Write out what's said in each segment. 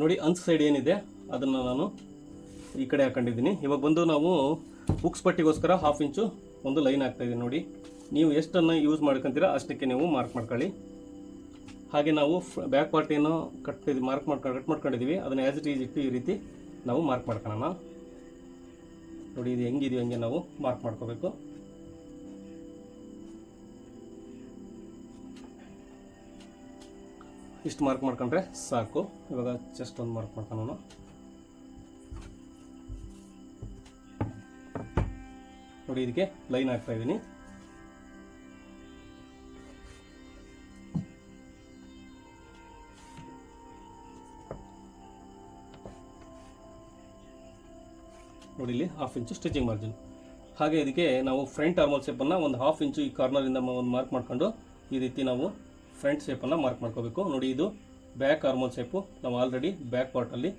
ನೋಡಿ ಅನ್ಸ್ ಸೈಡ್ ಏನಿದೆ, ಅದನ್ನು ನಾನು ಈ ಕಡೆ ಹಾಕೊಂಡಿದ್ದೀನಿ. ಇವಾಗ ಬಂದು ನಾವು ಬುಕ್ಸ್ ಪಟ್ಟಿಗೋಸ್ಕರ ಹಾಫ್ ಇಂಚು ಒಂದು ಲೈನ್ ಹಾಕ್ತಾ ಇದ್ದೀನಿ ನೋಡಿ. ನೀವು ಎಷ್ಟನ್ನು ಯೂಸ್ ಮಾಡ್ಕೊತೀರಾ ಅಷ್ಟಕ್ಕೆ ನೀವು ಮಾರ್ಕ್ ಮಾಡ್ಕೊಳ್ಳಿ. ಹಾಗೆ ನಾವು ಬ್ಯಾಕ್ ಪಾರ್ಟ್ ಕಟ್ ಮಾರ್ಕ್ ಮಾಡ್ಕೊಂಡು ಕಟ್ ಮಾಡ್ಕೊಂಡಿದ್ದೀವಿ ಅದನ್ನು ಆ್ಯಸ್ ಇಟ್ ಈಸ್ ಇಟ್ಟು ಈ ರೀತಿ ನಾವು ಮಾರ್ಕ್ ಮಾಡ್ಕೊಳ್ಳೋಣ. ನೋಡಿ, ಇದು ಹೆಂಗಿದೆಯೋ ಹಂಗೆ ನಾವು ಮಾರ್ಕ್ ಮಾಡ್ಕೋಬೇಕು. ಇಷ್ಟು ಮಾರ್ಕ್ ಮಾಡ್ಕೊಂಡ್ರೆ ಸಾಕು. ಇವಾಗ ಜಸ್ಟ್ ಒಂದು ಮಾರ್ಕ್ ಮಾಡ್ಕೊಳೋಣ ನೋಡಿ, ಇದಕ್ಕೆ ಲೈನ್ ಹಾಕ್ತಾ ಇದ್ದೀನಿ. ನೋಡಿ, ಇಲ್ಲಿ ಹಾಫ್ ಇಂಚು ಸ್ಟಿಚಿಂಗ್ ಮಾರ್ಜಿನ್ ಹಾಗೆ ಇದಕ್ಕೆ ನಾವು ಫ್ರಂಟ್ ಆರ್ಮಲ್ ಶೇಪನ್ನು ಒಂದು ಹಾಫ್ ಇಂಚು ಈ ಕಾರ್ನರಿಂದ ಒಂದು ಮಾರ್ಕ್ ಮಾಡ್ಕೊಂಡು ಈ ರೀತಿ ನಾವು ಫ್ರಂಟ್ ಶೇಪನ್ನು ಮಾರ್ಕ್ ಮಾಡ್ಕೋಬೇಕು. ನೋಡಿ ಇದು ಬ್ಯಾಕ್ ಹಾರ್ಮೋನ್ ಶೇಪು ನಾವು ಆಲ್ರೆಡಿ ಬ್ಯಾಕ್ ಪಾರ್ಟಲ್ಲಿ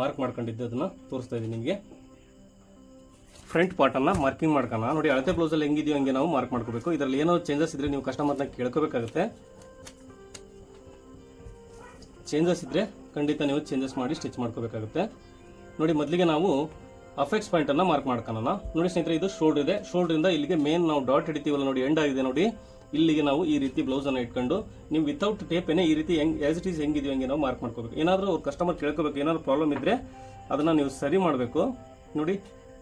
ಮಾರ್ಕ್ ಮಾಡ್ಕೊಂಡಿದ್ದು ಅದನ್ನು ತೋರಿಸ್ತಾ ಇದ್ದೀನಿ ನಿಮಗೆ. ಫ್ರಂಟ್ ಪಾರ್ಟನ್ನು ಮಾರ್ಕಿಂಗ್ ಮಾಡ್ಕೋಣ. ನೋಡಿ ಅಳತೆ ಬ್ಲೌಸಲ್ಲಿ ಹೆಂಗಿದೆಯೋ ಹಂಗೆ ನಾವು ಮಾರ್ಕ್ ಮಾಡ್ಕೋಬೇಕು. ಇದರಲ್ಲಿ ಏನೋ ಚೇಂಜಸ್ ಇದ್ದರೆ ನೀವು ಕಸ್ಟಮರ್ನ ಕೇಳ್ಕೋಬೇಕಾಗುತ್ತೆ. ಚೇಂಜಸ್ ಇದ್ದರೆ ಖಂಡಿತ ನೀವು ಚೇಂಜಸ್ ಮಾಡಿ ಸ್ಟಿಚ್ ಮಾಡ್ಕೋಬೇಕಾಗುತ್ತೆ. ನೋಡಿ ಮೊದಲಿಗೆ ನಾವು ಅಫೆಕ್ಸ್ ಪಾಯಿಂಟನ್ನು ಮಾರ್ಕ್ ಮಾಡ್ಕೊಳ್ಳೋಣ ನೋಡಿ ಸ್ನೇಹಿತರೆ, ಇದು ಶೋಲ್ಡರ್ ಇದೆ. ಶೋಲ್ಡ್ರಿಂದ ಇಲ್ಲಿಗೆ ಮೇನ್ ನಾವು ಡಾಟ್ ಹಿಡಿತೀವಲ್ಲ ನೋಡಿ ಎಂಡ್ ಆಗಿದೆ ನೋಡಿ. ಇಲ್ಲಿಗೆ ನಾವು ಈ ರೀತಿ ಬ್ಲೌಸನ್ನು ಇಟ್ಕೊಂಡು ನೀವು ವಿತೌಟ್ ಟೇಪೇನೆ ಈ ರೀತಿ ಹೆಂಗೆ ಆಸ್ ಇಟ್ ಈಸ್ ಹೆಂಗಿದೆಯೋ ಹಂಗೆ ನಾವು ಮಾರ್ಕ್ ಮಾಡ್ಕೋಬೇಕು. ಏನಾದರೂ ಅವ್ರ ಕಸ್ಟಮರ್ ಕೇಳ್ಕೋಬೇಕು, ಏನಾದರೂ ಪ್ರಾಬ್ಲಮ್ ಇದ್ದರೆ ಅದನ್ನು ನೀವು ಸರಿ ಮಾಡಬೇಕು. ನೋಡಿ,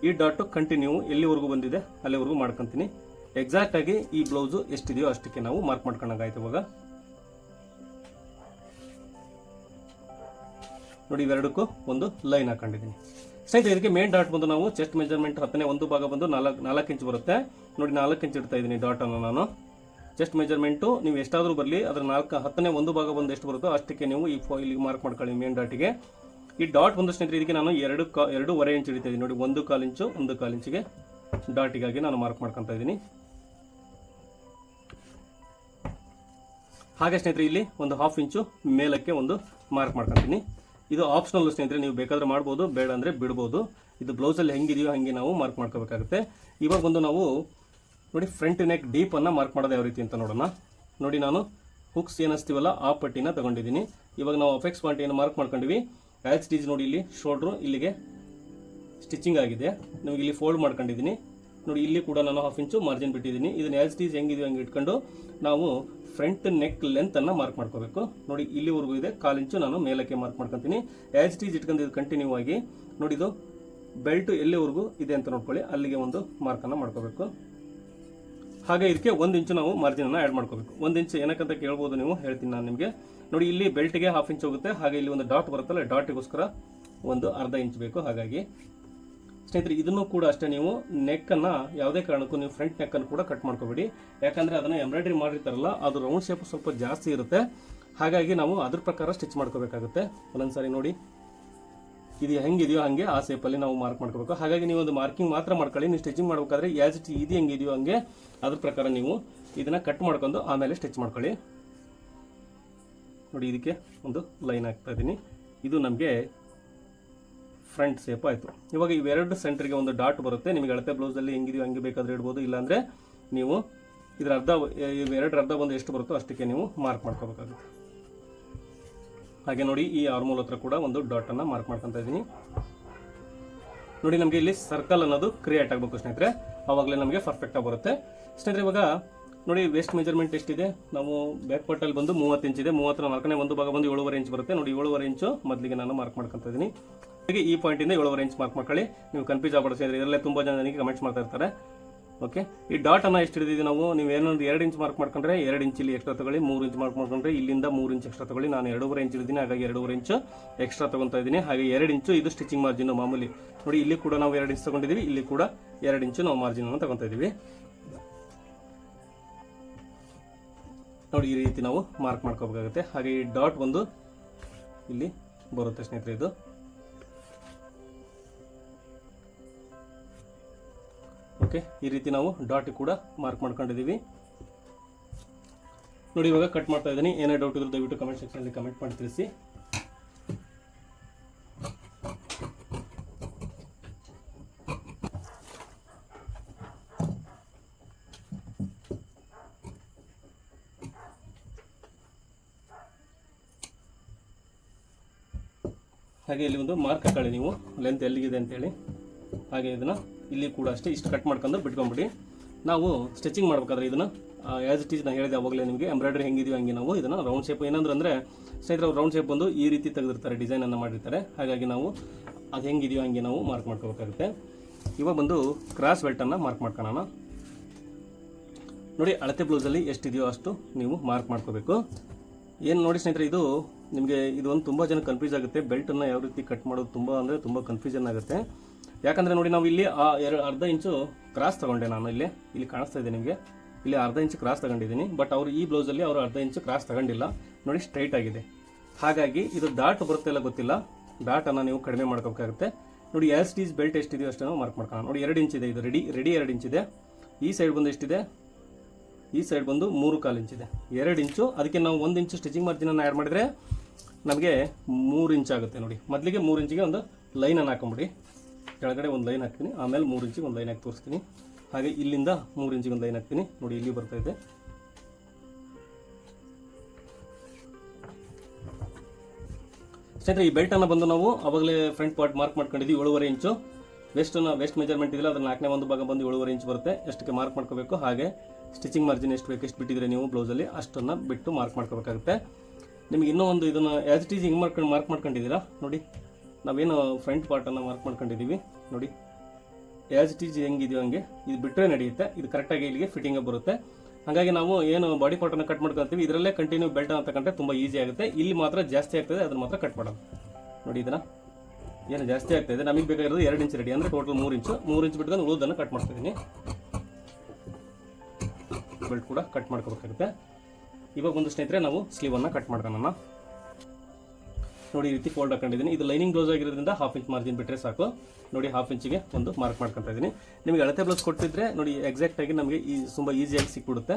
ಈ ಡಾಟು ಕಂಟಿನ್ಯೂ ಎಲ್ಲಿವರೆಗೂ ಬಂದಿದೆ, ಅಲ್ಲಿವರೆಗೂ ಮಾಡ್ಕೊತೀನಿ. ಎಕ್ಸಾಕ್ಟ್ ಆಗಿ ಈ ಬ್ಲೌಸು ಎಷ್ಟಿದೆಯೋ ಅಷ್ಟಕ್ಕೆ ನಾವು ಮಾರ್ಕ್ ಮಾಡ್ಕೊಂಡಾಗಾಯ್ತು ಇವಾಗ. ನೋಡಿ, ಇವೆರಡಕ್ಕೂ ಒಂದು ಲೈನ್ ಹಾಕೊಂಡಿದ್ದೀನಿ. ಸ್ನೇಹಿತರೆ, ಇದಕ್ಕೆ ಮೇನ್ ಡಾಟ್ ಬಂದು ನಾವು ಚೆಸ್ಟ್ ಮೆಜರ್ಮೆಂಟ್ ಹತ್ತನೇ ಒಂದು ಭಾಗ ಬಂದು ನಾಲ್ಕು ನಾಲ್ಕು ಇಂಚ್ ಬರುತ್ತೆ. ನೋಡಿ, ನಾಲ್ಕು ಇಂಚ್ ಇಡ್ತಾ ಇದ್ದೀನಿ ಡಾಟನ್ನು ನಾನು. ಚೆಸ್ಟ್ ಮೆಜರ್ಮೆಂಟು ನೀವು ಎಷ್ಟಾದರೂ ಬರಲಿ, ಅದರ ನಾಲ್ಕು, ಹತ್ತನೇ ಒಂದು ಭಾಗ ಬಂದು ಎಷ್ಟು ಬರುತ್ತೋ ಅಷ್ಟಕ್ಕೆ ನೀವು ಈ ಫೋ ಇಲ್ಲಿಗೆ ಮಾರ್ಕ್ ಮಾಡ್ಕೊಳ್ಳಿ ಮೇನ್ ಡಾಟಿಗೆ ಈ ಡಾಟ್ ಒಂದು ಸ್ನೇಹಿತರೆ, ಇದಕ್ಕೆ ನಾನು ಎರಡು ಕಾ, ಎರಡೂವರೆ ಇಂಚ್ ಹಿಡಿತಾ ಇದ್ದೀನಿ. ನೋಡಿ, ಒಂದು ಕಾಲು ಇಂಚು ಒಂದು ಕಾಲು ಇಂಚಿಗೆ ಡಾಟಿಗಾಗಿ ನಾನು ಮಾರ್ಕ್ ಮಾಡ್ಕೊತಾ ಇದ್ದೀನಿ. ಹಾಗೆ ಸ್ನೇಹಿತರೆ, ಇಲ್ಲಿ ಒಂದು ಹಾಫ್ ಇಂಚು ಮೇಲಕ್ಕೆ ಒಂದು ಮಾರ್ಕ್ ಮಾಡ್ಕೊತೀನಿ ಇದು ಆಪ್ಷನಲ್ ಸ್ನೇಹಿತರೆ, ನೀವು ಬೇಕಾದ್ರೆ ಮಾಡ್ಬೋದು, ಬೇಡ ಅಂದರೆ ಬಿಡ್ಬೋದು. ಇದು ಬ್ಲೌಸಲ್ಲಿ ಹೆಂಗಿದೆಯೋ ಹಾಗೆ ನಾವು ಮಾರ್ಕ್ ಮಾಡ್ಕೋಬೇಕಾಗುತ್ತೆ. ಇವಾಗ ಬಂದು ನಾವು ನೋಡಿ ಫ್ರಂಟ್ ನೆಕ್ ಡೀಪನ್ನು ಮಾರ್ಕ್ ಮಾಡೋದು ಯಾವ ರೀತಿ ಅಂತ ನೋಡೋಣ. ನೋಡಿ ನಾನು ಹುಕ್ಸ್ ಏನಿಸ್ತೀವಲ್ಲ, ಆ ಪಟ್ಟಿನ ತಗೊಂಡಿದ್ದೀನಿ. ಇವಾಗ ನಾವು ಅಫೆಕ್ಸ್ ಪಾಯಿಂಟ್ ಮಾರ್ಕ್ ಮಾಡ್ಕೊಂಡಿವಿ ಆ್ಯಸ್ ಸ್ಟಿಚ್ ನೋಡಿ ಇಲ್ಲಿ ಶೋಲ್ಡ್ರು ಇಲ್ಲಿಗೆ ಸ್ಟಿಚಿಂಗ್ ಆಗಿದೆ. ನಿಮಗೆ ಇಲ್ಲಿ ಫೋಲ್ಡ್ ಮಾಡ್ಕೊಂಡಿದ್ದೀನಿ. ನೋಡಿ, ಇಲ್ಲಿ ಕೂಡ ನಾನು ಹಾಫ್ ಇಂಚು ಮಾರ್ಜಿನ್ ಬಿಟ್ಟಿದ್ದೀನಿ. ಇದನ್ನ ಆ್ಯಸ್ ಸ್ಟೀಸ್ ಹೆಂಗಿದೆ ಹಂಗೆ ಇಟ್ಕೊಂಡು ನಾವು ಫ್ರಂಟ್ ನೆಕ್ ಲೆಂತನ್ನು ಮಾರ್ಕ್ ಮಾಡ್ಕೋಬೇಕು. ನೋಡಿ, ಇಲ್ಲಿವರೆಗೂ ಇದೆ, ಕಾಲು ಇಂಚು ನಾನು ಮೇಲಕ್ಕೆ ಮಾರ್ಕ್ ಮಾಡ್ಕೊತೀನಿ. ಆ್ಯಸ್ ಇಟ್ಕೊಂಡು ಇದು ಕಂಟಿನ್ಯೂ ಆಗಿ, ನೋಡಿ ಇದು ಬೆಲ್ಟ್ ಎಲ್ಲಿವರೆಗೂ ಇದೆ ಅಂತ ನೋಡ್ಕೊಳ್ಳಿ. ಅಲ್ಲಿಗೆ ಒಂದು ಮಾರ್ಕನ್ನು ಮಾಡ್ಕೋಬೇಕು. ಹಾಗೆ ಇದಕ್ಕೆ ಒಂದು ಇಂಚು ನಾವು ಮಾರ್ಜಿನನ್ನು ಆ್ಯಡ್ ಮಾಡ್ಕೋಬೇಕು. ಒಂದು ಇಂಚು ಏನಕ್ಕಂತ ಕೇಳ್ಬೋದು ನೀವು? ಹೇಳ್ತೀನಿ ನಾನು ನಿಮಗೆ. ನೋಡಿ, ಇಲ್ಲಿ ಬೆಲ್ಟ್ಗೆ ಹಾಫ್ ಇಂಚ್ ಹೋಗುತ್ತೆ. ಹಾಗೆ ಇಲ್ಲಿ ಒಂದು ಡಾಟ್ ಬರುತ್ತಲ್ಲ ಡಾಟಿಗೋಸ್ಕರ ಒಂದು ಅರ್ಧ ಇಂಚ್ ಬೇಕು. ಹಾಗಾಗಿ ಸ್ನೇಹಿತರೆ, ಇದನ್ನು ಕೂಡ ಅಷ್ಟೇ ನೀವು ನೆಕ್ಕನ್ನು ಯಾವುದೇ ಕಾರಣಕ್ಕೂ ನೀವು ಫ್ರಂಟ್ ನೆಕ್ಕನ್ನು ಕೂಡ ಕಟ್ ಮಾಡ್ಕೋಬೇಡಿ. ಯಾಕಂದರೆ ಅದನ್ನು ಎಂಬ್ರಾಯ್ಡ್ರಿ ಮಾಡಿರ್ತಾರಲ್ಲ, ಅದು ರೌಂಡ್ ಶೇಪ್ ಸ್ವಲ್ಪ ಜಾಸ್ತಿ ಇರುತ್ತೆ. ಹಾಗಾಗಿ ನಾವು ಅದ್ರ ಪ್ರಕಾರ ಸ್ಟಿಚ್ ಮಾಡ್ಕೋಬೇಕಾಗುತ್ತೆ. ಒಂದೊಂದ್ಸಾರಿ ನೋಡಿ. ಇದು ಹೆಂಗಿದೆಯೋ ಹಾಗೆ ಆ ಶೇಪಲ್ಲಿ ನಾವು ಮಾರ್ಕ್ ಮಾಡ್ಕೋಬೇಕು. ಹಾಗಾಗಿ ನೀವು ಒಂದು ಮಾರ್ಕಿಂಗ್ ಮಾತ್ರ ಮಾಡ್ಕೊಳ್ಳಿ, ನೀವು ಸ್ಟಿಚಿಂಗ್ ಮಾಡಬೇಕಾದ್ರೆ ಆ್ಯಸ್ ಇಟ್ ಇದು ಹೆಂಗಿದೆಯೋ ಹಂಗೆ ಅದ್ರ ಪ್ರಕಾರ ನೀವು ಇದನ್ನು ಕಟ್ ಮಾಡ್ಕೊಂಡು ಆಮೇಲೆ ಸ್ಟಿಚ್ ಮಾಡ್ಕೊಳ್ಳಿ. ನೋಡಿ, ಇದಕ್ಕೆ ಒಂದು ಲೈನ್ ಹಾಕ್ತಾ ಇದ್ದೀನಿ. ಇದು ನಮಗೆ ಫ್ರಂಟ್ ಶೇಪ್ ಆಯಿತು. ಇವಾಗ ಇವೆರಡು ಸೆಂಟ್ರಿಗೆ ಒಂದು ಡಾಟ್ ಬರುತ್ತೆ. ನಿಮಗೆ ಅಳತೆ ಬ್ಲೌಸಲ್ಲಿ ಹೆಂಗಿದೆಯೋ ಹಂಗೆ ಬೇಕಾದ್ರೆ ಇಡ್ಬೋದು. ಇಲ್ಲಾಂದರೆ ನೀವು ಇದರ ಅರ್ಧ ಇವೆರಡು ಅರ್ಧ ಬಂದು ಎಷ್ಟು ಬರುತ್ತೋ ಅಷ್ಟಕ್ಕೆ ನೀವು ಮಾರ್ಕ್ ಮಾಡ್ಕೋಬೇಕಾಗುತ್ತೆ. ಹಾಗೆ ನೋಡಿ ಈ ಆರ್ಮೋಲ್ ಹತ್ರ ಕೂಡ ಒಂದು ಡಾಟನ್ನು ಮಾರ್ಕ್ ಮಾಡ್ಕೊತಾ ಇದ್ದೀನಿ. ನೋಡಿ ನಮಗೆ ಇಲ್ಲಿ ಸರ್ಕಲ್ ಅನ್ನೋದು ಕ್ರಿಯೇಟ್ ಆಗಬೇಕು ಸ್ನೇಹಿತರೆ. ಆವಾಗಲೇ ನಮಗೆ ಪರ್ಫೆಕ್ಟಾಗಿ ಬರುತ್ತೆ. ಸ್ನೇಹಿತರೆ, ಇವಾಗ ನೋಡಿ ವೇಸ್ಟ್ ಮೆಜರ್ಮೆಂಟ್ ಎಷ್ಟಿದೆ? ನಾವು ಬ್ಯಾಕ್ ಪಾರ್ಟಲ್ಲಿ ಬಂದು ಮೂವತ್ತು ಇಂಚ್ ಇದೆ. ಮೂವತ್ತರ ನಾಲ್ಕನೇ ಒಂದು ಭಾಗ ಬಂದು ಏಳುವರೆ ಇಂಚ್ ಬರುತ್ತೆ. ನೋಡಿ ಏಳುವರೆ ಇಂಚು ಮೊದಲಿಗೆ ನಾನು ಮಾರ್ಕ್ ಮಾಡ್ಕೊತಾ ಇದ್ದೀನಿ. ಹಾಗೆ ಈ ಪಾಯಿಂಟಿಂದ ಏಳುವರೆ ಇಂಚ್ ಮಾರ್ಕ್ ಮಾಡ್ಕೊಳ್ಳಿ. ನೀವು ಕನ್ಫ್ಯೂಸ್ ಆಗಬಾರ್ದು ಇದರಲ್ಲೇ ತುಂಬ ಜನ ನನಗೆ ಕಮೆಂಟ್ಸ್ ಮಾಡ್ತಾ ಇರ್ತಾರೆ. ಓಕೆ ಈ ಡಾಟ್ ಅನ್ನ ಎಷ್ಟು ಹಿಡಿದಿದ್ದೀವಿ ನಾವು? ನೀವು ಏನೊಂದು ಎರಡು ಇಂಚ್ ಮಾರ್ಕ್ ಮಾಡ್ಕೊಂಡ್ರೆ ಎರಡು ಇಂಚ್ ಇಲ್ಲಿ ಎಕ್ಸ್ಟ್ರಾ ತಗೊಳ್ಳಿ, ಮೂರು ಇಂಚ್ ಮಾರ್ಕ್ ಮಾಡ್ಕೊಂಡ್ರೆ ಇಲ್ಲಿಂದ ಮೂರು ಇಂಚ್ ಎಕ್ಸ್ಟ್ರಾ ತಗೊಳ್ಳಿ. ನಾನು ಎರಡೂವರೆ ಇಂಚ್ ಇದ್ದೀನಿ ಹಾಗಾಗಿ ಎರಡೂವರೆ ಇಂಚು ಎಕ್ಸ್ಟ್ರಾ ತಗೊಂತಾ ಇದ್ದೀನಿ. ಹಾಗೆ ಎರಡು ಇಂಚು ಇದು ಸ್ಟಿಚಿಂಗ್ ಮಾರ್ಜಿನ್ ಮಾಮೂಲಿ. ನೋಡಿ, ಇಲ್ಲಿ ಕೂಡ ನಾವು ಎರಡು ಇಂಚ್ ತಗೊಂಡಿದ್ದೀವಿ, ಇಲ್ಲಿ ಕೂಡ ಎರಡು ಇಂಚು ನಾವು ಮಾರ್ಜಿನ್ ಅನ್ನು ತಗೊಂತಾ ಇದ್ದೀವಿ. ನೋಡಿ, ಈ ರೀತಿ ನಾವು ಮಾರ್ಕ್ ಮಾಡ್ಕೋಬೇಕಾಗುತ್ತೆ. ಹಾಗೆ ಈ ಡಾಟ್ ಒಂದು ಇಲ್ಲಿ ಬರುತ್ತೆ ಸ್ನೇಹಿತರೆ ಇದು. ಓಕೆ, ಈ ರೀತಿ ನಾವು ಡಾಟ್ ಕೂಡ ಮಾರ್ಕ್ ಮಾಡ್ಕೊಂಡಿದ್ದೀವಿ. ನೋಡಿ, ಇವಾಗ ಕಟ್ ಮಾಡ್ತಾ ಇದ್ದೀನಿ. ಏನೇ ಡೌಟ್ ಇದ್ರೂ ದಯವಿಟ್ಟು ಕಮೆಂಟ್ ಸೆಕ್ಷನಲ್ಲಿ ಕಮೆಂಟ್ ಮಾಡಿ ತಿಳಿಸಿ. ಹಾಗೆ ಇಲ್ಲಿ ಒಂದು ಮಾರ್ಕ್ ಹಾಕೊಳ್ಳಿ ನೀವು. ಲೆಂತ್ ಎಲ್ಲಿಗಿದೆ ಅಂತೇಳಿ. ಹಾಗೆ ಇದನ್ನು ಇಲ್ಲಿ ಕೂಡ ಅಷ್ಟೇ ಇಷ್ಟು ಕಟ್ ಮಾಡ್ಕೊಂಡು ಬಿಟ್ಕೊಂಡ್ಬಿಡಿ ನಾವು ಸ್ಟಿಚಿಂಗ್ ಮಾಡ್ಬೇಕಾದ್ರೆ ಇದನ್ನು ಆ್ಯಸ್ ಇಟ್ ಈಸ್ ನಾನು ಹೇಳಿದೆ ಅವಾಗಲೇ ನಿಮಗೆ ಎಂಬ್ರಾಯ್ಡ್ರಿ ಹೆಂಗಿದೆಯೋ ಹಂಗೆ ನಾವು ಇದನ್ನು ರೌಂಡ್ ಶೇಪ್ ಏನಂದ್ರೆ ಅಂದರೆ ಸ್ನೇಹಿತರೆ ರೌಂಡ್ ಶೇಪ್ ಬಂದು ಈ ರೀತಿ ತೆಗೆದಿರ್ತಾರೆ ಡಿಸೈನನ್ನು ಮಾಡಿರ್ತಾರೆ. ಹಾಗಾಗಿ ನಾವು ಅದು ಹೆಂಗಿದೆಯೋ ಹಂಗೆ ನಾವು ಮಾರ್ಕ್ ಮಾಡ್ಕೋಬೇಕಾಗುತ್ತೆ. ಇವಾಗ ಬಂದು ಕ್ರಾಸ್ ಬೆಲ್ಟನ್ನು ಮಾರ್ಕ್ ಮಾಡ್ಕೊಳ್ಳೋಣ ನೋಡಿ, ಅಳತೆ ಬ್ಲೌಸಲ್ಲಿ ಎಷ್ಟಿದೆಯೋ ಅಷ್ಟು ನೀವು ಮಾರ್ಕ್ ಮಾಡ್ಕೋಬೇಕು. ಏನು ನೋಡಿ ಸ್ನೇಹಿತರೆ, ಇದು ನಿಮಗೆ, ಇದು ಒಂದು ತುಂಬ ಜನ ಕನ್ಫ್ಯೂಸ್ ಆಗುತ್ತೆ. ಬೆಲ್ಟನ್ನು ಯಾವ ರೀತಿ ಕಟ್ ಮಾಡೋದು ತುಂಬ ಅಂದರೆ ತುಂಬ ಕನ್ಫ್ಯೂಷನ್ ಆಗುತ್ತೆ. ಯಾಕಂದರೆ ನೋಡಿ ನಾವು ಇಲ್ಲಿ ಆ ಎರಡು ಅರ್ಧ ಇಂಚು ಕ್ರಾಸ್ ತಗೊಂಡೆ ನಾನು ಇಲ್ಲಿ. ಇಲ್ಲಿ ಕಾಣಿಸ್ತಾ ಇದೆ ನಿಮಗೆ. ಇಲ್ಲಿ ಅರ್ಧ ಇಂಚು ಕ್ರಾಸ್ ತಗೊಂಡಿದ್ದೀನಿ. ಬಟ್ ಅವರು ಈ ಬ್ಲೌಸಲ್ಲಿ ಅವರು ಅರ್ಧ ಇಂಚು ಕ್ರಾಸ್ ತಗೊಂಡಿಲ್ಲ. ನೋಡಿ ಸ್ಟ್ರೈಟ್ ಆಗಿದೆ. ಹಾಗಾಗಿ ಇದು ಡಾಟ್ ಬರುತ್ತೆ ಇಲ್ಲ ಗೊತ್ತಿಲ್ಲ. ಡಾಟನ್ನು ನೀವು ಕಡಿಮೆ ಮಾಡ್ಕೋಬೇಕಾಗುತ್ತೆ. ನೋಡಿ ಎರಡು ಸ್ಟೀಸ್ ಬೆಲ್ಟ್ ಎಷ್ಟಿದೆಯೋ ಅಷ್ಟನ್ನು ಮಾರ್ಕ್ ಮಾಡ್ಕೊಳ್ಳೋಣ. ನೋಡಿ ಎರಡು ಇಂಚ್ ಇದೆ. ಇದು ರೆಡಿ ರೆಡಿ ಎರಡು ಇಂಚ್ ಇದೆ. ಈ ಸೈಡ್ ಬಂದು ಎಷ್ಟಿದೆ? ಈ ಸೈಡ್ ಬಂದು ಮೂರು ಕಾಲು ಇಂಚಿದೆ ಎರಡು ಇಂಚು. ಅದಕ್ಕೆ ನಾವು ಒಂದು ಇಂಚು ಸ್ಟಿಚಿಂಗ್ ಮಾರ್ಜಿನನ್ನು ಆ್ಯಡ್ ಮಾಡಿದರೆ ನಮಗೆ ಮೂರು ಇಂಚ್ ಆಗುತ್ತೆ ನೋಡಿ. ಮೊದಲಿಗೆ ಮೂರು ಇಂಚಿಗೆ ಒಂದು ಲೈನನ್ನು ಹಾಕೊಂಬಿಡಿ. ಕೆಳಗಡೆ ಒಂದು ಲೈನ್ ಹಾಕ್ತೀನಿ, ಆಮೇಲೆ ಮೂರು ಇಂಚಿಗೆ ಒಂದು ಲೈನ್ ಹಾಕಿ ತೋರಿಸ್ತೀನಿ. ಹಾಗೆ ಇಲ್ಲಿಂದ ಮೂರು ಇಂಚಿಗೆ ಒಂದು ಲೈನ್ ಹಾಕ್ತೀನಿ. ನೋಡಿ ಇಲ್ಲಿ ಬರ್ತಾ ಇದೆ. ಸ್ನೇಹಿತರೆ, ಈ ಬೆಲ್ಟನ್ನು ಬಂದು ನಾವು ಅವಾಗಲೇ ಫ್ರಂಟ್ ಪಾರ್ಟ್ ಮಾರ್ಕ್ ಮಾಡ್ಕೊಂಡಿದ್ದೀವಿ, ಏಳುವರೆ ಇಂಚು. ವೆಸ್ಟನ್ನು ವೆಸ್ಟ್ ಮೆಜರ್ಮೆಂಟ್ ಇದೆಯಲ್ಲ ಅದ್ರ ನಾಲ್ಕನೇ ಒಂದು ಭಾಗ ಬಂದು ಏಳುವರೆ ಇಂಚು ಬರುತ್ತೆ. ಎಷ್ಟಕ್ಕೆ ಮಾರ್ಕ್ ಮಾಡ್ಕೋಬೇಕು, ಹಾಗೆ ಸ್ಟಿಚಿಂಗ್ ಮಾರ್ಜಿನ್ ಎಷ್ಟು ಬೇಕು, ಎಷ್ಟು ಬಿಟ್ಟಿದ್ರೆ ನೀವು ಬ್ಲೌಸಲ್ಲಿ ಅಷ್ಟನ್ನು ಬಿಟ್ಟು ಮಾರ್ಕ್ ಮಾಡ್ಕೋಬೇಕಾಗುತ್ತೆ. ನಿಮಗೆ ಇನ್ನೂ ಒಂದು ಇದನ್ನು ಆ್ಯಸ್ ಇಟ್ ಈಸ್ ಹಿಂಗೆ ಮಾಡ್ಕೊಂಡು ಮಾರ್ಕ್ ಮಾಡ್ಕೊಂಡಿದ್ದೀರಾ? ನೋಡಿ. ನಾವೇನು ಫ್ರಂಟ್ ಪಾರ್ಟನ್ನು ಮಾರ್ಕ್ ಮಾಡ್ಕೊಂಡಿದ್ದೀವಿ ನೋಡಿ ಆ್ಯಸ್ ಇಟ್ ಈಸ್ ಹೆಂಗಿದೆಯೋ ಹಂಗೆ, ಇದು ಬಿಟ್ಟರೆ ನಡೆಯುತ್ತೆ. ಇದು ಕರೆಕ್ಟಾಗಿ ಇಲ್ಲಿಗೆ ಫಿಟ್ಟಿಂಗ್ ಬರುತ್ತೆ. ಹಾಗಾಗಿ ನಾವು ಏನು ಬಾಡಿ ಪಾರ್ಟನ್ನು ಕಟ್ ಮಾಡ್ಕೊಳ್ತೀವಿ. ಇದರಲ್ಲೇ ಕಂಟಿನ್ಯೂ ಬೆಲ್ಟ್ ಅಂತಕ್ಕಂಥ ತುಂಬ ಈಸಿ ಆಗುತ್ತೆ. ಇಲ್ಲಿ ಮಾತ್ರ ಜಾಸ್ತಿ ಆಗ್ತದೆ, ಅದನ್ನು ಮಾತ್ರ ಕಟ್ ಮಾಡೋದು. ನೋಡಿ ಇದನ್ನು. ಏನು ಜಾಸ್ತಿ ಆಗ್ತಾಯಿದೆ ನಮಗೆ ಬೇಕಾಗಿರೋದು ಎರಡು ಇಂಚ್ ರೆಡಿ ಅಂದರೆ ಟೋಟಲ್ ಮೂರು ಇಂಚು ಮೂರು ಇಂಚ್ ಬಿಟ್ಕೊಂಡು ಉಳಿದನ್ನು ಕಟ್ ಮಾಡ್ತಿದ್ದೀನಿ. ಬೆಲ್ಟ್ ಕೂಡ ಕಟ್ ಮಾಡ್ಕೋಬೇಕಾಗುತ್ತೆ. ಇವಾಗ ಒಂದು ಸ್ನೇಹಿತರೆ, ನಾವು ಸ್ಲೀವನ್ನು ಕಟ್ ಮಾಡ್ಕೊಳ್ಳೋಣ ನೋಡಿ, ಈ ರೀತಿ ಫೋಲ್ಡ್ ಹಾಕೊಂಡಿದ್ದೀನಿ. ಇದು ಲೈನಿಂಗ್ ಬ್ಲೌಸ್ ಆಗಿರೋದ್ರಿಂದ ಹಾಫ್ ಇಂಚ್ ಮಾರ್ಜಿನ್ ಬಿಟ್ಟರೆ ಸಾಕು. ನೋಡಿ ಹಾಫ್ ಇಂಚಿಗೆ ಒಂದು ಮಾರ್ಕ್ ಮಾಡ್ಕೊತಾ ಇದ್ದೀನಿ ನಿಮಗೆ ಅಳತೆ ಬ್ಲೌಸ್ ಕೊಟ್ಟಿದ್ರೆ, ನೋಡಿ ಎಕ್ಸಾಕ್ಟ್ ಆಗಿ ನಮಗೆ ಈ ತುಂಬ ಈಸಿಯಾಗಿ ಸಿಕ್ಬಿಡುತ್ತೆ.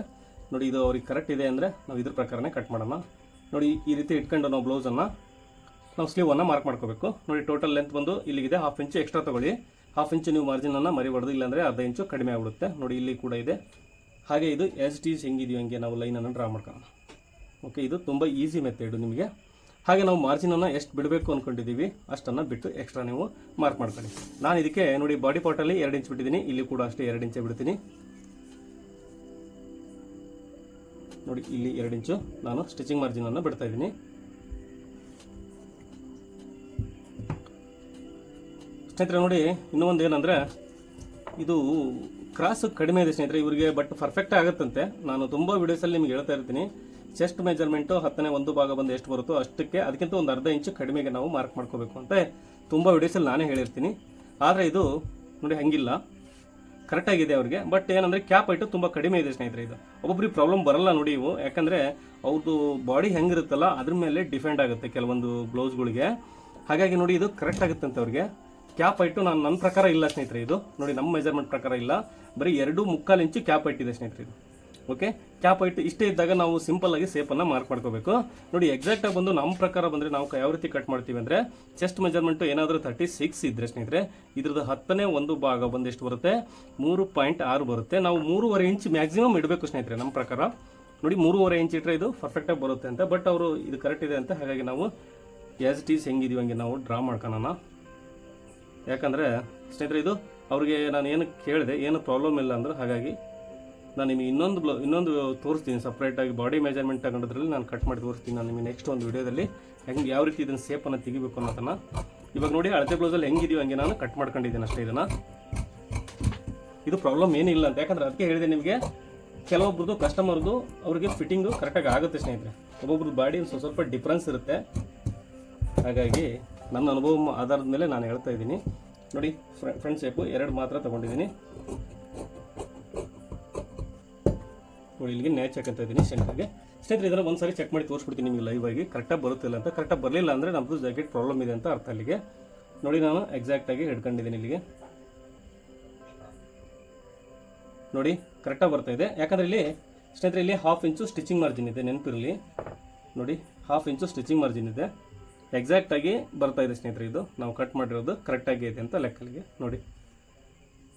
ನೋಡಿ, ಇದು ಅವ್ರಿಗೆ ಕರೆಕ್ಟ್ ಇದೆ ಅಂದರೆ ನಾವು ಇದ್ರ ಪ್ರಕಾರನೇ ಕಟ್ ಮಾಡೋಣ. ನೋಡಿ, ಈ ರೀತಿ ಇಟ್ಕೊಂಡು ನಾವು ಬ್ಲೌಸನ್ನು ನಾವು ಸ್ಲೀವನ್ನು ಮಾರ್ಕ್ ಮಾಡ್ಕೋಬೇಕು. ನೋಡಿ ಟೋಟಲ್ ಲೆಂತ್ ಬಂದು ಇಲ್ಲಿಗಿದೆ ಹಾಫ್ ಇಂಚು ಎಕ್ಸ್ಟ್ರಾ ತಗೊಳ್ಳಿ. ಹಾಫ್ ಇಂಚು ನೀವು ಮಾರ್ಜಿನನ್ನು ಮರಿಬಾರ್ದು, ಇಲ್ಲಾಂದರೆ ಅರ್ಧ ಇಂಚು ಕಡಿಮೆ ಆಗಿಬಿಡುತ್ತೆ. ನೋಡಿ, ಇಲ್ಲಿ ಕೂಡ ಇದೆ. ಹಾಗೆ ಇದು ಎಸ್ ಟೀಸ್ ಹೆಂಗಿದೆಯೋ ಹಂಗೆ ನಾವು ಲೈನನ್ನು ಡ್ರಾ ಮಾಡ್ಕೊಳ್ಳೋಣ. ಓಕೆ ಇದು ತುಂಬ ಈಸಿ ಮೆಥಡು ನಿಮಗೆ. ಹಾಗೆ ನಾವು ಮಾರ್ಜಿನನ್ನು ಎಷ್ಟು ಬಿಡಬೇಕು ಅಂದ್ಕೊಂಡಿದ್ದೀವಿ ಅಷ್ಟನ್ನು ಬಿಟ್ಟು ಎಕ್ಸ್ಟ್ರಾ ನೀವು ಮಾರ್ಕ್ ಮಾಡ್ಕೊಳ್ಳಿ. ನಾನು ಇದಕ್ಕೆ ನೋಡಿ ಬಾಡಿ ಪಾರ್ಟಲ್ಲಿ ಎರಡು ಇಂಚ್ ಬಿಟ್ಟಿದ್ದೀನಿ ಇಲ್ಲಿ ಕೂಡ ಅಷ್ಟೇ ಎರಡು ಇಂಚೆ ಬಿಡ್ತೀನಿ. ನೋಡಿ, ಇಲ್ಲಿ ಎರಡು ಇಂಚು ನಾನು ಸ್ಟಿಚಿಂಗ್ ಮಾರ್ಜಿನನ್ನು ಬಿಡ್ತಾ ಇದ್ದೀನಿ ಸ್ನೇಹಿತರೆ ನೋಡಿ ಇನ್ನೊಂದು ಏನಂದರೆ, ಇದು ಕ್ರಾಸ್ ಕಡಿಮೆ ಇದೆ ಸ್ನೇಹಿತರೆ, ಇವರಿಗೆ ಬಟ್ ಪರ್ಫೆಕ್ಟ್ ಆಗುತ್ತಂತೆ. ನಾನು ತುಂಬ ವೀಡಿಯೋಸಲ್ಲಿ ನಿಮ್ಗೆ ಹೇಳ್ತಾ ಇರ್ತೀನಿ. ಚೆಸ್ಟ್ ಮೆಜರ್ಮೆಂಟು ಹತ್ತನೇ ಒಂದು ಭಾಗ ಬಂದು ಎಷ್ಟು ಬರುತ್ತೋ ಅಷ್ಟಕ್ಕೆ ಅದಕ್ಕಿಂತ ಒಂದು ಅರ್ಧ ಇಂಚು ಕಡಿಮೆಗೆ ನಾವು ಮಾರ್ಕ್ ಮಾಡ್ಕೋಬೇಕು ಅಂತ ತುಂಬ ವಿಡಿಯೋಸಲ್ಲಿ ನಾನೇ ಹೇಳಿರ್ತೀನಿ. ಆದರೆ ಇದು ನೋಡಿ ಹಂಗಿಲ್ಲ. ಕರೆಕ್ಟಾಗಿದೆ ಅವರಿಗೆ. ಬಟ್ ಏನಂದರೆ ಕ್ಯಾಪ್ ಐಟು ತುಂಬ ಕಡಿಮೆ ಇದೆ ಸ್ನೇಹಿತರೆ ಇದು. ಒಬ್ಬೊಬ್ರಿಗೆ ಪ್ರಾಬ್ಲಮ್ ಬರಲ್ಲ ನೋಡಿ ಇವು. ಯಾಕಂದರೆ ಅವ್ರದ್ದು ಬಾಡಿ ಹೆಂಗಿರುತ್ತಲ್ಲ ಅದ್ರ ಮೇಲೆ ಡಿಫೆಂಡ್ ಆಗುತ್ತೆ ಕೆಲವೊಂದು ಬ್ಲೌಸ್ಗಳಿಗೆ ಹಾಗಾಗಿ ನೋಡಿ ಇದು ಕರೆಕ್ಟ್ ಆಗುತ್ತಂತೆ ಅವ್ರಿಗೆ. ಕ್ಯಾಪ್ ಐಟು ನಾನು ನನ್ನ ಪ್ರಕಾರ ಇಲ್ಲ ಸ್ನೇಹಿತರೆ ಇದು. ನೋಡಿ ನಮ್ಮ ಮೆಜರ್ಮೆಂಟ್ ಪ್ರಕಾರ ಇಲ್ಲ. ಬರೀ ಎರಡು ಮುಕ್ಕಾಲು ಇಂಚು ಕ್ಯಾಪ್ ಐಟ್ ಇದೆ ಸ್ನೇಹಿತರೆ ಇದು. ಓಕೆ? ಕ್ಯಾಪ್ ಐಟ್ ಇಷ್ಟೇ ಇದ್ದಾಗ ನಾವು ಸಿಂಪಲ್ ಆಗಿ ಸೇಪನ್ನು ಮಾರ್ಕ್ ಮಾಡ್ಕೋಬೇಕು. ನೋಡಿ ಎಕ್ಸಾಕ್ಟ್ ಆಗಿ ಬಂದು ನಮ್ಮ ಪ್ರಕಾರ ಬಂದರೆ ನಾವು ಯಾವ ರೀತಿ ಕಟ್ ಮಾಡ್ತೀವಿ ಅಂದರೆ ಚೆಸ್ಟ್ ಮೆಜರ್ಮೆಂಟು ಏನಾದರೂ ತರ್ಟಿ ಸಿಕ್ಸ್ ಇದ್ದರೆ ಸ್ನೇಹಿತರೆ, ಇದ್ರದ್ದು ಹತ್ತನೇ ಒಂದು ಭಾಗ ಬಂದು ಎಷ್ಟು ಬರುತ್ತೆ, ಮೂರು ಪಾಯಿಂಟ್ ಆರು ಬರುತ್ತೆ. ನಾವು ಮೂರುವರೆ ಇಂಚ್ ಮ್ಯಾಕ್ಸಿಮಮ್ ಇಡಬೇಕು ಸ್ನೇಹಿತರೆ ನಮ್ಮ ಪ್ರಕಾರ. ನೋಡಿ, ಮೂರುವರೆ ಇಂಚ್ ಇಟ್ಟರೆ ಇದು ಪರ್ಫೆಕ್ಟಾಗಿ ಬರುತ್ತೆ ಅಂತ ಬಟ್ ಅವರು ಇದು ಕರೆಕ್ಟ್ ಇದೆ ಅಂತ ಹಾಗಾಗಿ ನಾವು ಎಸ್ ಇಟ್ ಈಸ್ ಹೆಂಗಿದೀವಿ ಹಂಗೆ ನಾವು ಡ್ರಾ ಮಾಡ್ಕೊಳೋಣ. ಯಾಕಂದರೆ ಸ್ನೇಹಿತರೆ ಇದು ಅವ್ರಿಗೆ ನಾನು ಏನು ಕೇಳಿದೆ, ಏನು ಪ್ರಾಬ್ಲಮ್ ಇಲ್ಲ ಅಂದ್ರೆ ಹಾಗಾಗಿ ನಾನು ನಿಮಗೆ ಇನ್ನೊಂದು ಬ್ಲೌ, ಇನ್ನೊಂದು ತೋರಿಸ್ತೀನಿ ಸಪ್ರೇಟಾಗಿ ಬಾಡಿ ಮೆಜರ್ಮೆಂಟ್ ತಗೊಂಡ್ರಲ್ಲಿ ನಾನು ಕಟ್ ಮಾಡಿ ತೋರಿಸ್ತೀನಿ ನಾನು ನಿಮಗೆ ನೆಕ್ಸ್ಟ್ ಒಂದು ವಿಡಿಯೋದಲ್ಲಿ ಹೆಂಗೆ ಯಾವ ರೀತಿ ಇದನ್ನು ಸೇಪನ್ನು ತೆಗಿಬೇಕು ಅನ್ನೋದನ್ನು. ಇವಾಗ ನೋಡಿ ಅಳತೆ ಬ್ಲೌಸಲ್ಲಿ ಹೆಂಗಿದೆಯೋ ಹಂಗೆ ನಾನು ಕಟ್ ಮಾಡ್ಕೊಂಡಿದ್ದೀನಿ ಅಷ್ಟೇ ಇದನ್ನು. ಇದು ಪ್ರಾಬ್ಲಮ್ ಏನಿಲ್ಲ ಅಂತ. ಯಾಕಂದ್ರೆ ಅದಕ್ಕೆ ಹೇಳಿದೆ ನಿಮಗೆ ಕೆಲವೊಬ್ರದ್ದು ಕಸ್ಟಮರ್ದು ಅವರಿಗೆ ಫಿಟ್ಟಿಂಗು ಕರೆಕ್ಟಾಗಿ ಆಗುತ್ತೆ ಸ್ನೇಹಿತರೆ. ಒಬ್ಬೊಬ್ರದ್ದು ಬಾಡಿ ಸ್ವಲ್ಪ ಸ್ವಲ್ಪ ಡಿಫ್ರೆನ್ಸ್ ಇರುತ್ತೆ. ಹಾಗಾಗಿ ನನ್ನ ಅನುಭವ ಆಧಾರದ ಮೇಲೆ ನಾನು ಹೇಳ್ತಾ ಇದ್ದೀನಿ. ನೋಡಿ ಫ್ರೆಂಡ್ಸ್ ಶೇಪು ಎರಡು ಮಾತ್ರ ತೊಗೊಂಡಿದ್ದೀನಿ. ನೋಡಿ, ಇಲ್ಲಿಗೆ ನ್ಯಾಚ್ ಹಾಕಂತ ಇದ್ದೀನಿ ಸೆಂಟರ್ಗೆ ಸ್ನೇಹಿತರೆ ಇದರ ಒಂದು ಚೆಕ್ ಮಾಡಿ ತೋರಿಸ್ಬಿಡ್ತೀನಿ ನಿಮಗೆ ಲೈವ್ ಆಗಿ. ಕರೆಕ್ಟಾಗಿ ಬರುತ್ತಿಲ್ಲ ಅಂತ ಕರೆಕ್ಟಾಗಿ ಬರಲಿಲ್ಲ ಅಂದರೆ ನಮ್ಮದು ಜಾಕೆಟ್ ಪ್ರಾಬ್ಲಮ್ ಇದೆ ಅಂತ ಅರ್ಥ ಅಲ್ಲಿಗೆ. ನೋಡಿ, ನಾನು ಎಕ್ಸಾಕ್ಟಾಗಿ ಹಿಡ್ಕೊಂಡಿದ್ದೀನಿ ಇಲ್ಲಿಗೆ. ನೋಡಿ ಕರೆಕ್ಟಾಗಿ ಬರ್ತಾ ಇದೆ. ಯಾಕಂದರೆ ಇಲ್ಲಿ, ಸ್ನೇಹಿತರೆ, ಇಲ್ಲಿ ಹಾಫ್ ಇಂಚು ಸ್ಟಿಚಿಂಗ್ ಮಾರ್ಜಿನ್ ಇದೆ, ನೆನಪಿರಲಿ. ನೋಡಿ ಹಾಫ್ ಇಂಚು ಸ್ಟಿಚಿಂಗ್ ಮಾರ್ಜಿನ್ ಇದೆ. ಎಕ್ಸಾಕ್ಟಾಗಿ ಬರ್ತಾ ಇದೆ ಸ್ನೇಹಿತರೆ ಇದು. ನಾವು ಕಟ್ ಮಾಡಿರೋದು ಕರೆಕ್ಟಾಗಿ ಇದೆ ಅಂತ ಲೆಕ್ಕಲ್ಲಿಗೆ. ನೋಡಿ.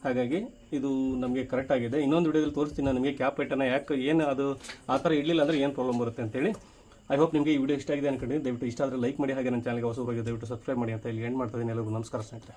ಹಾಗಾಗಿ ಇದು ನಮಗೆ ಕರೆಕ್ಟ್ ಆಗಿದೆ. ಇನ್ನೊಂದು ವಿಡಿಯೋದಲ್ಲಿ ತೋರಿಸ್ತೀನಿ ನಾನು ನಿಮಗೆ ಕ್ಯಾಪ್ ಐಟನ್ನ ಯಾಕೆ ಏನು ಅದು, ಆ ಥರ ಇಡಲಿಲ್ಲ ಅಂದರೆ ಏನು ಪ್ರಾಬ್ಲಮ್ ಬರುತ್ತೆ ಅಂತೇಳಿ. ಐ ಹೋಪ್ ನಿಮಗೆ ಈ ವಿಡಿಯೋ ಇಷ್ಟ ಆಗಿದೆ ಅನ್ಕೊಂಡಿದ್ದೀನಿ. ದಯವಿಟ್ಟು ಇಷ್ಟ ಆದರೆ ಲೈಕ್ ಮಾಡಿ, ಹಾಗೆ ನನ್ನ ಚಾನಲ್ಗೆ ಹೊಸಬರಾಗಿ ದಯವಿಟ್ಟು ಸಬ್ಸ್ಕ್ರೈಬ್ ಮಾಡಿ ಅಂತ ಇಲ್ಲಿ ಎಂಡ್ ಮಾಡ್ತಾ ಎಲ್ಲರಿಗೂ ನಮಸ್ಕಾರ ಸ್ನೇಹಿತರೆ.